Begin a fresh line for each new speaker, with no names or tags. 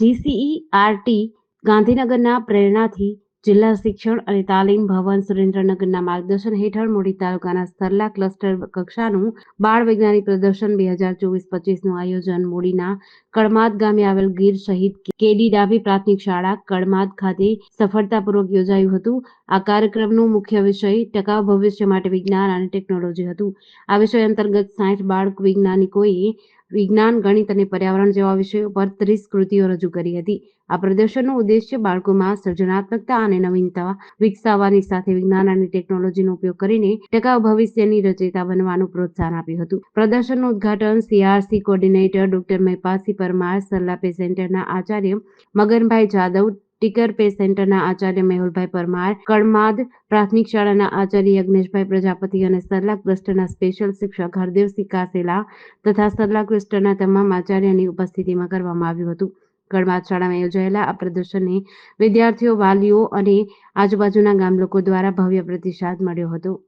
જીસીઈ RT ગાંધીનગરના પ્રેરણાથી જિલ્લા શિક્ષણ અને તાલીમ ભવન સુરેન્દ્રનગરના માર્ગદર્શન હેઠળ મોડી તાલુકાના સરલા ક્લસ્ટર કક્ષાનું બાળ વૈજ્ઞાનિક પ્રદર્શન બે હજાર ચોવીસ પચીસનું આયોજન. મોડીના કળમાદ ગામે આવેલ ગીર શહીદ કેડી ડાભી પ્રાથમિક શાળા કડમાદ ખાતે સફળતાપૂર્વક યોજાયું હતું. આ કાર્યક્રમનું મુખ્ય વિષય ટકાઉ ભવિષ્ય માટે વિજ્ઞાન અને ટેકનોલોજી હતું. આ વિષય અંતર્ગત સાઠ બાળ વૈજ્ઞાનિકોએ વિજ્ઞાન, ગણિત અને પર્યાવરણ જેવા વિષયો પર ત્રીસ કૃતિઓ રજૂ કરી હતી. આ પ્રદર્શનનો ઉદ્દેશ્ય બાળકોમાં સર્જનાત્મકતા અને નવીનતા વિકસાવવાની સાથે વિજ્ઞાન અને ટેકનોલોજીનો ઉપયોગ કરીને ટકાઉ ભવિષ્યની રચયિતા બનવાનું પ્રોત્સાહન આપ્યું હતું. પ્રદર્શનનું ઉદઘાટન CRC coordinator doctor Mahepasi Parmar Sarala સેન્ટરના આચાર્ય મગનભાઈ જાદવ ટીકર પે સેન્ટરના આચાર્ય મેહુલભાઈ પરમાર કળમાદ પ્રાથમિક શાળાના આચાર્ય યજ્ઞેશભાઈ પ્રજાપતિ અને સરલા ક્લસ્ટરના સ્પેશિયલ શિક્ષક હરદેવસિંહ કાસેલા તથા સરલા ક્લસ્ટરના તમામ આચાર્યની ઉપસ્થિતિમાં કરવામાં આવ્યું હતું. કળમાદ શાળામાં યોજાયેલા આ પ્રદર્શનને વિદ્યાર્થીઓ, વાલીઓ અને આજુબાજુના ગામ લોકો દ્વારા ભવ્ય પ્રતિસાદ મળ્યો હતો.